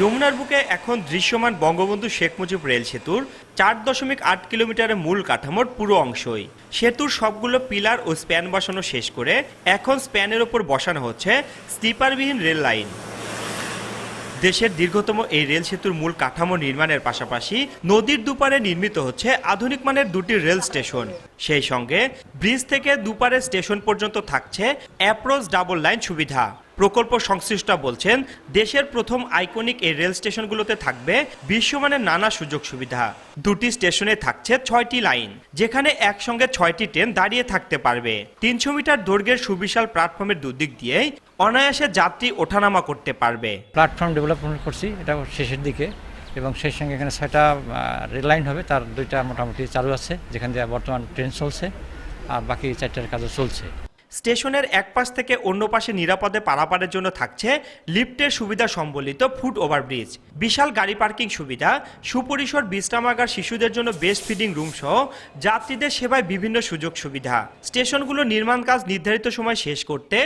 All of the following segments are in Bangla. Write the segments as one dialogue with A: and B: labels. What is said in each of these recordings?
A: যমুনার বুকে এখন দৃশ্যমান বঙ্গবন্ধু শেখ মুজিব রেল সেতুর চার দশমিক আট কিলোমিটারের মূল কাঠামোর পুরো অংশই। সেতুর সবগুলো পিলার ও স্প্যান বসানো শেষ করে এখন স্প্যানের ওপর বসানো হচ্ছে স্লিপারবিহীন রেল লাইন। দেশের দীর্ঘতম এই রেল সেতুর মূল কাঠামো নির্মাণের পাশাপাশি নদীর দুপারে নির্মিত হচ্ছে আধুনিক মানের দুটি রেল স্টেশন। সেই সঙ্গে ব্রিজ থেকে দুপারে স্টেশন পর্যন্ত থাকছে অ্যাপ্রোচ ডাবল লাইন সুবিধা। প্রকল্প সংশ্লিষ্টরা বলছেন, দেশের প্রথম আইকনিক এই রেল স্টেশনগুলোতে থাকবে বিশ্বমানের নানা সুযোগ সুবিধা। দুটি স্টেশনে থাকছে ছয়টি লাইন, যেখানে একসঙ্গে ছয়টি ট্রেন দাঁড়িয়ে থাকতে পারবে। তিনশো মিটার দৈর্ঘ্যের সুবিশাল প্ল্যাটফর্মের দুদিক দিয়েই অনায়াসে যাত্রী ওঠানামা করতে পারবে।
B: প্ল্যাটফর্ম ডেভেলপমেন্ট করছি, এটা শেষের দিকে এবং সেই সঙ্গে এখানে ছয়টা রেল লাইন হবে, তার দুইটা মোটামুটি চালু আছে, যেখান দিয়ে বর্তমান ট্রেন চলছে, আর বাকি চারটার কাজও চলছে।
A: স্টেশনের এক পাশ থেকে অন্য পাশে নিরাপদে পারাপারের জন্য থাকছে লিফটের সুবিধা সম্বলিত ফুট ওভারব্রিজ। বিশাল গাড়ি পার্কিং সুবিধা সুপরিসর বিশ্রামাগার শিশুদের জন্য বেস্ট ফিডিং রুম সহ যাত্রীদের সেবায় বিভিন্ন সুযোগ সুবিধা। স্টেশনগুলো নির্মাণ কাজ নির্ধারিত সময় শেষ করতে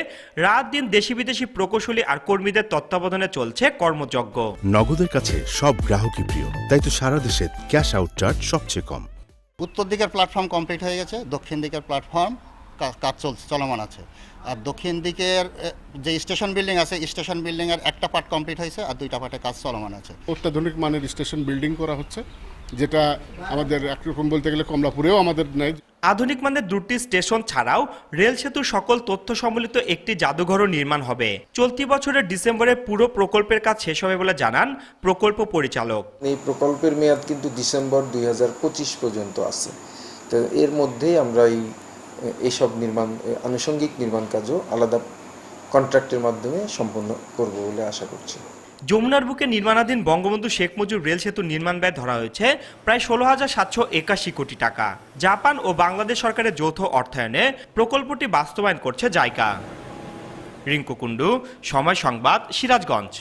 A: রাত দিন দেশি বিদেশি প্রকৌশলী আর কর্মীদের তত্ত্বাবধানে চলছে কর্মযজ্ঞ।
C: নগদের কাছে সব গ্রাহকই প্রিয় তাই তো সারা দেশে ক্যাশ আউট চার্জ সবচেয়ে কম।
D: উত্তর দিকের প্ল্যাটফর্ম কমপ্লিট হয়ে গেছে দক্ষিণ দিকের প্ল্যাটফর্ম। কাজ চল চলমান আছে। আর দক্ষিণ দিকের যে স্টেশন বিল্ডিং আছে স্টেশন বিল্ডিংয়ের একটা পার্ট কমপ্লিট হয়েছে আর দুইটা পার্টে কাজ চলমান আছে।
E: অত্যাধুনিক মানের স্টেশন বিল্ডিং করা হচ্ছে যেটা আমাদের একরকম বলতে গেলে কমলাপুরেও আমাদের নেই।
A: আধুনিক মানের দুটি স্টেশন ছাড়াও রেল সেতুর সকল তথ্য সম্বলিত একটি জাদুঘরও নির্মাণ হবে। চলতি বছরের ডিসেম্বরে পুরো প্রকল্পের কাজ শেষ হবে বলে জানান প্রকল্প পরিচালক।
F: এই প্রকল্পের মেয়াদ কিন্তু ডিসেম্বর দু হাজার পঁচিশ পর্যন্ত আছে। তো এর মধ্যেই আমরা এই এইসব নির্মাণ আনুষঙ্গিক নির্মাণ কাজও আলাদা কন্ট্রাক্টের মাধ্যমে সম্পন্ন করব বলে আশা করছি।
A: যমুনার বুকে নির্মাণাধীন বঙ্গবন্ধু শেখ মুজিব রেল সেতুর নির্মাণ ব্যয় ধরা হয়েছে প্রায় ষোলো হাজার সাতশো একাশি কোটি টাকা। জাপান ও বাংলাদেশ সরকারের যৌথ অর্থায়নে প্রকল্পটি বাস্তবায়ন করছে জাইকা। রিঙ্কু কুণ্ডু, সময় সংবাদ, সিরাজগঞ্জ।